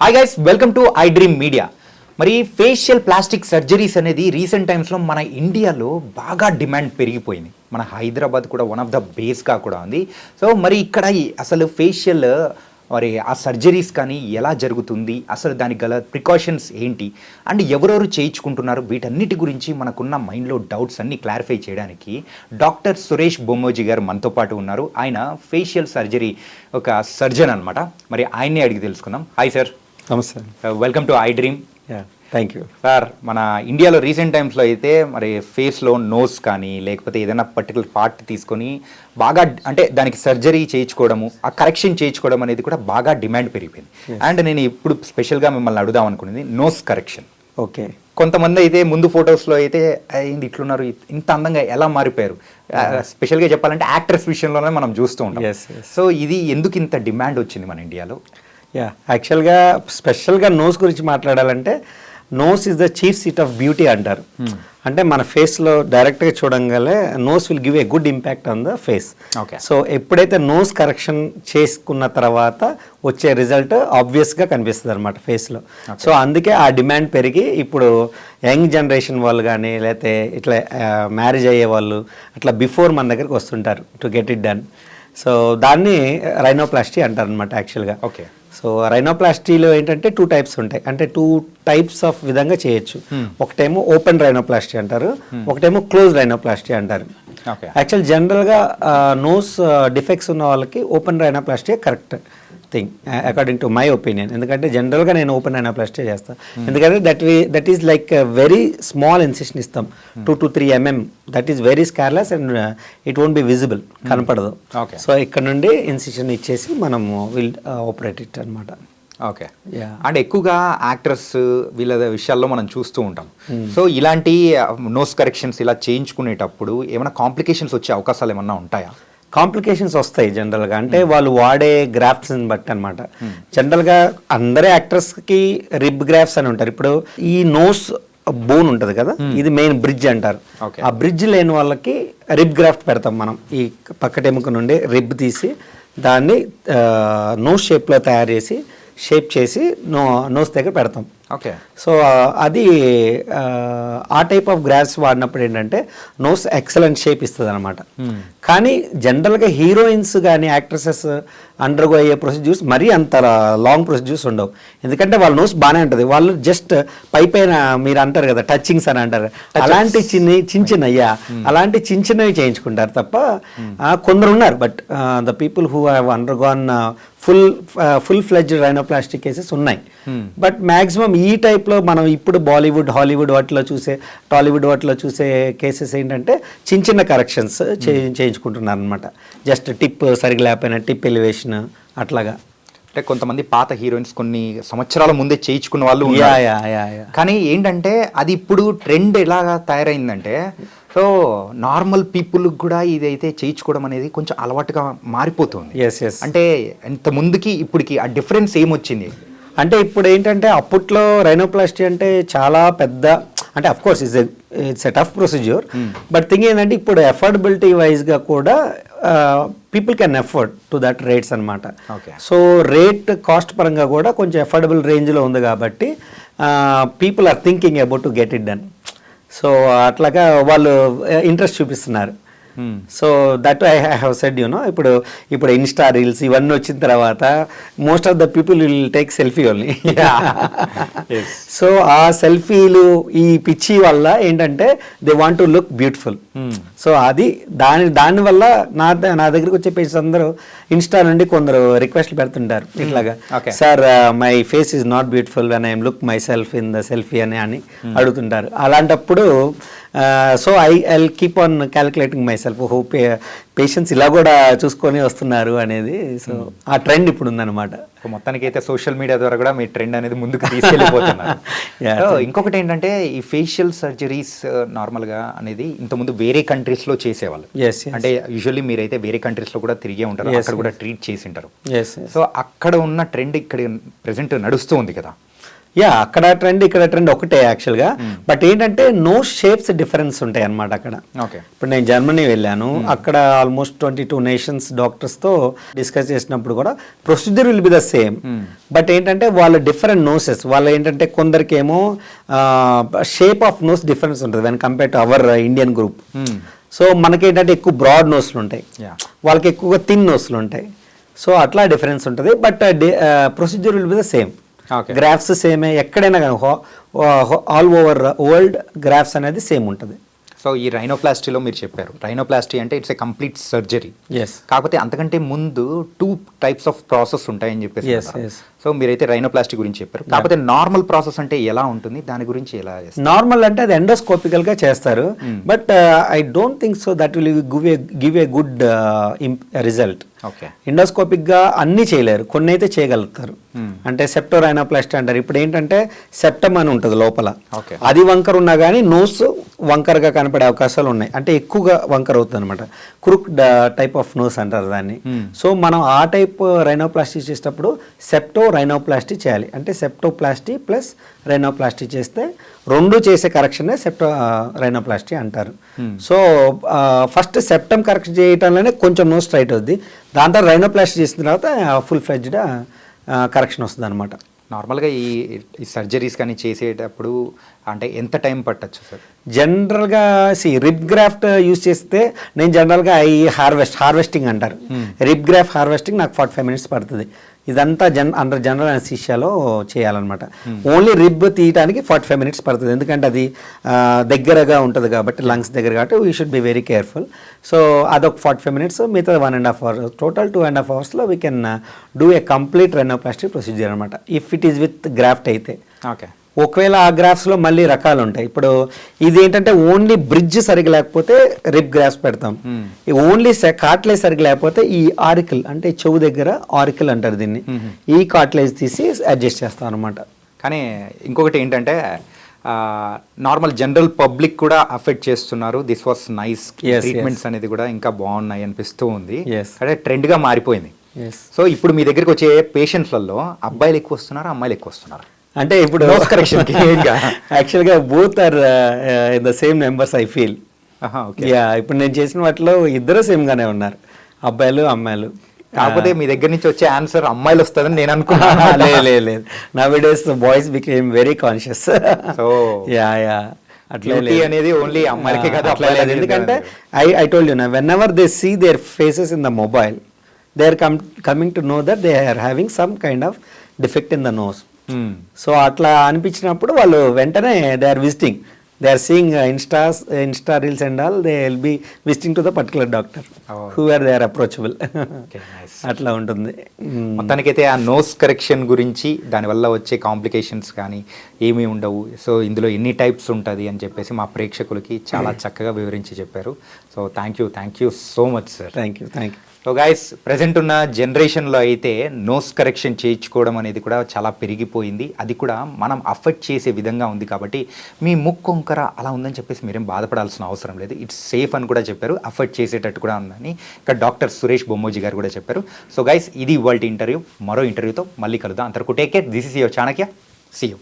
Hi guys welcome to I Dream Media మరి facial plastic surgeries అనేది recent టైమ్స్లో మన ఇండియాలో బాగా డిమాండ్ పెరిగిపోయింది. మన హైదరాబాద్ కూడా వన్ ఆఫ్ ద బేస్గా కూడా ఉంది. సో మరి ఇక్కడ అసలు ఫేషియల్ మరి ఆ సర్జరీస్ కానీ ఎలా జరుగుతుంది? అసలు దానికి గల ప్రికాషన్స్ ఏంటి? అండ్ ఎవరెవరు చేయించుకుంటున్నారు? వీటన్నిటి గురించి మనకున్న మైండ్లో డౌట్స్ అన్ని క్లారిఫై చేయడానికి డాక్టర్ సురేష్ బొమ్మోజీ గారు మనతో పాటు ఉన్నారు. ఆయన ఫేషియల్ సర్జరీ ఒక సర్జన్ అనమాట మరి ఆయన్నే అడిగి తెలుసుకుందాం. హాయ్ సార్ నమస్తే. Welcome to I Dream thank you sir మన ఇండియాలో రీసెంట్ టైమ్స్లో అయితే మరి ఫేస్లో నోస్ కానీ లేకపోతే ఏదైనా పర్టికులర్ పార్ట్ తీసుకొని బాగా అంటే దానికి సర్జరీ చేయించుకోవడము ఆ కరెక్షన్ చేయించుకోవడం అనేది కూడా బాగా డిమాండ్ పెరిగిపోయింది. అండ్ నేను ఇప్పుడు స్పెషల్గా మిమ్మల్ని అడుగుదాం అనుకునేది నోస్ కరెక్షన్ ఓకే కొంతమంది అయితే ముందు ఫొటోస్లో అయితే ఏంది ఇట్లున్నారు? ఇంత అందంగా ఎలా మారిపోయారు? స్పెషల్గా చెప్పాలంటే యాక్టర్స్ విషయంలోనే మనం చూస్తూ ఉంటాం. సో ఇది ఎందుకు ఇంత డిమాండ్ వచ్చింది మన ఇండియాలో యా యాక్చువల్గా స్పెషల్గా నోస్ గురించి మాట్లాడాలంటే nose is the chief seat of beauty అంటారు. అంటే మన ఫేస్లో డైరెక్ట్గా చూడంగానే nose will give a good impact on the face Okay. So ఎప్పుడైతే నోస్ కరెక్షన్ చేసుకున్న తర్వాత వచ్చే రిజల్ట్ ఆబ్వియస్గా కనిపిస్తుంది అనమాట ఫేస్లో సో అందుకే ఆ డిమాండ్ పెరిగి ఇప్పుడు యంగ్ జనరేషన్ వాళ్ళు కానీ లేకపోతే ఇట్లా మ్యారేజ్ అయ్యే వాళ్ళు అట్లా బిఫోర్ మన దగ్గరికి వస్తుంటారు to get it done so దాన్ని రైనోప్లాస్టీ అంటారు అనమాట యాక్చువల్గా ఓకే సో రైనోప్లాస్టీలో ఏంటంటే టూ టైప్స్ ఉంటాయి. అంటే టూ టైప్స్ ఆఫ్ విధంగా చేయొచ్చు. ఒకటేమో ఓపెన్ రైనోప్లాస్టీ అంటారు. ఒకటేమో క్లోజ్ రైనోప్లాస్టీ అంటారు. యాక్చువల్ జనరల్గా నోస్ డిఫెక్ట్స్ ఉన్న వాళ్ళకి open rhinoplasty correct thing according to my opinion ఎందుకంటే జనరల్గా నేను ఓపెన్ రైనోప్లాస్టీ చేస్తాను ఎందుకంటే that we that is like very small incision ఇస్తాం. Two to three M M that is very scarless and it won't be visible కనపడదు. So ఇక్కడ నుండి incision ఇచ్చేసి మనము విల్ ఆపరేట్ ఇట్ అనమాట ఓకే యా అండ్ ఎక్కువగా యాక్టర్స్ వీళ్ళ విషయాల్లో మనం చూస్తూ ఉంటాం. సో ఇలాంటి నోస్ కరెక్షన్స్ ఇలా చేయించుకునేటప్పుడు ఏమైనా కాంప్లికేషన్స్ వచ్చే అవకాశాలు ఏమన్నా ఉంటాయా? కాంప్లికేషన్స్ వస్తాయి జనరల్గా. అంటే వాళ్ళు వాడే గ్రాఫ్స్ని బట్టి అనమాట జనరల్గా అందరే యాక్టర్స్కి రిబ్ గ్రాఫ్స్ అని ఉంటారు. ఇప్పుడు ఈ నోస్ బోన్ ఉంటుంది కదా ఇది మెయిన్ బ్రిడ్జ్ అంటారు. ఆ బ్రిడ్జ్ లేని వాళ్ళకి రిబ్ గ్రాఫ్ట్ పెడతాం మనం. ఈ పక్కటెముక నుండి రిబ్ తీసి దాన్ని నోస్ షేప్లో తయారు చేసి షేప్ చేసి నో నోస్ దగ్గర పెడతాం. ఓకే. సో అది ఆ, టైప్ ఆఫ్ గ్రాస్ వాడినప్పుడు ఏంటంటే నోస్ ఎక్సలెంట్ షేప్ ఇస్తుంది అనమాట కానీ జనరల్గా హీరోయిన్స్ కానీ యాక్ట్రసెస్ అండర్గో అయ్యే ప్రొసీజ్యూర్స్ మరీ అంత లాంగ్ ప్రొసీజ్యూర్స్ ఉండవు. ఎందుకంటే వాళ్ళ నోస్ బాగానే ఉంటుంది. వాళ్ళు జస్ట్ పై పైన మీరు అంటారు కదా టచింగ్స్ అని అంటారు. అలాంటి చిన్న చిన్న అయ్యా అలాంటి చిన్న చిన్నవి చేయించుకుంటారు తప్ప ఆ, కొందరు ఉన్నారు. But the people who have undergone full full fledged rhinoplastic cases ఉన్నాయి. బట్ మ్యాక్సిమం ఈ టైప్లో మనం ఇప్పుడు బాలీవుడ్ హాలీవుడ్ వాటిలో చూసే టాలీవుడ్ వాటిలో చూసే కేసెస్ ఏంటంటే చిన్న చిన్న కరెక్షన్స్ చేయించుకుంటున్నారు అనమాట జస్ట్ టిప్ సరిగ్గా లేకపోయినా టిప్ ఎలివేషన్ అట్లాగా. అంటే కొంతమంది పాత హీరోయిన్స్ కొన్ని సంవత్సరాల ముందే చేయించుకున్న వాళ్ళు కానీ ఏంటంటే అది ఇప్పుడు ట్రెండ్ ఎలాగా తయారైందంటే సో నార్మల్ పీపుల్ కూడా ఇదైతే చేయించుకోవడం అనేది కొంచెం అలవాటుగా మారిపోతుంది. ఎస్ ఎస్ అంటే ఎంత ముందుకి ఇప్పటికి ఆ డిఫరెన్స్ ఏమొచ్చింది? అంటే ఇప్పుడు ఏంటంటే అప్పట్లో రైనోప్లాస్టీ అంటే చాలా పెద్ద అంటే of course is it's a tough procedure but thing ఏంటంటే ఇప్పుడు ఎఫోర్డబిలిటీ వైజ్గా కూడా people can afford to that rates అనమాట. సో రేట్ కాస్ట్ పరంగా కూడా కొంచెం ఎఫోర్డబుల్ రేంజ్లో ఉంది కాబట్టి people are thinking about to get it done so అట్లాగా వాళ్ళు ఇంట్రెస్ట్ చూపిస్తున్నారు. So that I have said you know ఇప్పుడు ఇప్పుడు ఇన్స్టా రీల్స్ ఇవన్నీ వచ్చిన తర్వాత most of the people will take selfie only. So ఆ సెల్ఫీలు ఈ పిచ్చి వల్ల ఏంటంటే they want to look beautiful so అది దాని దాని వల్ల నా నా దగ్గరికి వచ్చే పేజెస్ అందరూ ఇన్స్టా నుండి కొందరు రిక్వెస్ట్లు పెడుతుంటారు. ఇట్లాగా Okay. Sir my face is not beautiful when I'm look myself in the selfie అని అని అడుగుతుంటారు. అలాంటప్పుడు so I I keep on calculating myself how patients ఇలా కూడా చూసుకొని వస్తున్నారు అనేది. సో ఆ ట్రెండ్ ఇప్పుడు ఉందన్నమాట. మొత్తానికి అయితే సోషల్ మీడియా ద్వారా కూడా మీ ట్రెండ్ అనేది ముందుకు తీసుకెళ్ళిపోతున్నారు. ఇంకొకటి ఏంటంటే ఈ ఫేషియల్ సర్జరీస్ నార్మల్గా అనేది ఇంతకుముందు వేరే కంట్రీస్లో చేసేవాళ్ళు. అంటే యూజువల్లీ మీరైతే వేరే కంట్రీస్లో కూడా తిరిగే ఉంటారు. అక్కడ కూడా ట్రీట్ చేసి ఉంటారు. సో అక్కడ ఉన్న ట్రెండ్ ఇక్కడ ప్రెసెంట్ నడుస్తూ ఉంది కదా. యా అక్కడ ట్రెండ్ ఇక్కడ ట్రెండ్ ఒకటే యాక్చువల్గా బట్ ఏంటంటే నో షేప్స్ డిఫరెన్స్ ఉంటాయి అన్నమాట అక్కడ. ఇప్పుడు నేను జర్మనీ వెళ్ళాను. అక్కడ ఆల్మోస్ట్ ట్వంటీ టూ నేషన్స్ డాక్టర్స్తో డిస్కస్ చేసినప్పుడు కూడా procedure will be the same but ఏంటంటే వాళ్ళ డిఫరెంట్ నోసెస్ వాళ్ళు ఏంటంటే కొందరికేమో షేప్ ఆఫ్ నోస్ డిఫరెన్స్ ఉంటుంది when compare to our Indian group so మనకేంటంటే ఎక్కువ బ్రాడ్ నోస్లు ఉంటాయి. వాళ్ళకి ఎక్కువగా థిన్ నోస్లు ఉంటాయి. సో అట్లా డిఫరెన్స్ ఉంటుంది. But procedure will be the same. Grafts సేమే ఎక్కడైనా కానీ ఆల్ ఓవర్ వరల్డ్ గ్రాఫ్స్ అనేది సేమ్ ఉంటుంది. సో ఈ రైనోప్లాస్టీలో మీరు చెప్పారు. రైనోప్లాస్టీ అంటే it's a complete surgery yes కాకపోతే అంతకంటే ముందు టూ టైప్స్ ఆఫ్ ప్రాసెస్ ఉంటాయని చెప్పేసి. సో మీరైతే రైనోప్లాస్టీ గురించి చెప్పారు. కాకపోతే నార్మల్ ప్రాసెస్ అంటే ఎలా ఉంటుంది? దాని గురించి ఎలా నార్మల్ అంటే అది ఎండోస్కోపికల్గా చేస్తారు. But I don't think so that will give a give a good result okay. ఎండోస్కోపిక్గా అన్ని చేయలేరు కొన్ని అయితే చేయగలుగుతారు అంటే సెప్టోరైనోప్లాస్టీ అంటారు. ఇప్పుడు ఏంటంటే సెప్టమ్ అని ఉంటుంది లోపల. అది వంకర ఉన్నా కానీ నోస్ వంకరగా కనపడే అవకాశాలు ఉన్నాయి. అంటే ఎక్కువగా వంకర అవుతుంది అనమాట క్రుక్ టైప్ ఆఫ్ నోస్ అంటారు దాన్ని. సో మనం ఆ టైప్ రైనోప్లాస్టీ చేసేటప్పుడు సెప్టో రైనోప్లాస్టీ చేయాలి. అంటే సెప్టోప్లాస్టీ ప్లస్ రైనోప్లాస్టీ చేస్తే రెండు చేసే కరెక్షనే సెప్టో రైనోప్లాస్టీ అంటారు. సో ఫస్ట్ సెప్టమ్ కరెక్షన్ చేయటంలోనే కొంచెం నోస్ స్ట్రైట్ అవుద్ది. దాని తర్వాత రైనోప్లాస్టీ చేసిన తర్వాత ఫుల్ ఫ్లెడ్జ్డ్ కరెక్షన్ వస్తుంది అనమాట నార్మల్గా ఈ ఈ సర్జరీస్ కానీ చేసేటప్పుడు అంటే ఎంత టైం పట్టచ్చు సార్? జనరల్గా సి రిబ్ గ్రాఫ్ట్ యూస్ చేస్తే నేను జనరల్గా ఈ హార్వెస్ట్ హార్వెస్టింగ్ అంటారు. రిబ్ గ్రాఫ్ హార్వెస్టింగ్ నాకు ఫార్టీ ఫైవ్ మినిట్స్ పడుతుంది. ఇదంతా జన్ అండర్ జనరల్ అనస్థీషియాలో చేయాలన్నమాట. ఓన్లీ రిబ్ తీయడానికి ఫార్టీ ఫైవ్ మినిట్స్ పడుతుంది. ఎందుకంటే అది దగ్గరగా ఉంటుంది కాబట్టి లంగ్స్ దగ్గర కాబట్టి we should be very careful so అదొక ఫార్టీ ఫైవ్ మినిట్స్ మిగతా one and half hour total two and half అవర్స్లో we can do a complete rhinoplastic procedure అనమాట if it is with graft అయితే. ఓకే ఒకవేళ ఆ గ్రాఫ్స్లో మళ్ళీ రకాలు ఉంటాయి ఇప్పుడు ఇది ఏంటంటే ఓన్లీ బ్రిడ్జ్ సరిగ్గా లేకపోతే రిప్ గ్రాఫ్స్ పెడతాం. ఓన్లీ కాట్లేజ్ సరిగ్గా లేకపోతే ఈ ఆరికల్ అంటే చెవు దగ్గర ఆరికల్ అంటారు దీన్ని. ఈ కాట్లేజ్ తీసి అడ్జస్ట్ చేస్తాం అనమాట కానీ ఇంకొకటి ఏంటంటే నార్మల్ జనరల్ పబ్లిక్ కూడా అఫెక్ట్ చేస్తున్నారు. దిస్ వాస్ నైస్ ట్రీట్మెంట్స్ అనేది కూడా ఇంకా బాగున్నాయి అనిపిస్తూ ఉంది. అంటే ట్రెండ్గా మారిపోయింది. సో ఇప్పుడు మీ దగ్గరికి వచ్చే పేషెంట్స్లలో అబ్బాయిలు ఎక్కువ వస్తున్నారా అమ్మాయిలు ఎక్కువ వస్తున్నారా? అంటే ఇప్పుడు Nose correction కి ఏంగా? యాక్చువల్గా both are in the same numbers I feel ya ఇప్పుడు నేను చేసిన వాటిలో ఇద్దరు సేమ్ గానే ఉన్నారు అబ్బాయిలు అమ్మాయిలు కాకపోతే మీ దగ్గర నుంచి వచ్చే ఆన్సర్ అమ్మాయిలు వస్తుందని నేను అనుకున్నాను లేదు లేదు లేదు nowadays boys became very conscious So, ya ya. అనేది ఓన్లీ అమ్మాయిలకే కాదు అట్లా లేదు. ఎందుకంటే. ఐ ఐ టోల్డ్ యూ నా whenever they see their faces in the mobile they are come coming to know that they are having some kind of defect in the nose. So అట్లా అనిపించినప్పుడు వాళ్ళు వెంటనే they are visiting they are seeing Instas Insta reels and all they will be visiting to the particular doctor. Who are they are approachable. అట్లా ఉంటుంది. మ్మ్. మొత్తానికైతే ఆ nose correction గురించి దానివల్ల వచ్చే కాంప్లికేషన్స్ కానీ ఏమీ ఉండవు. సో ఇందులో ఎన్ని టైప్స్ ఉంటుంది అని చెప్పేసి మా ప్రేక్షకులకి చాలా చక్కగా వివరించి చెప్పారు. So thank you thank you so much sir thank you thank you so guys present ఉన్న జనరేషన్లో అయితే నోస్ కరెక్షన్ చేయించుకోవడం అనేది కూడా చాలా పెరిగిపోయింది. అది కూడా మనం అఫెక్ట్ చేసే విధంగా ఉంది కాబట్టి మీ ముక్కొంకర అలా ఉందని చెప్పేసి మీరేం బాధపడాల్సిన అవసరం లేదు. ఇట్స్ సేఫ్ అని కూడా చెప్పారు. అఫెక్ట్ చేసేటట్టు కూడా ఉందని ఇక్కడ డాక్టర్ సురేష్ బొమ్మోజీ గారు కూడా చెప్పారు. సో గైస్ ఇది ఇవాళ ఇంటర్వ్యూ మరో ఇంటర్వ్యూతో మళ్ళీ కలుద్దాం. అంతవరకు take care this is your Chanakya see you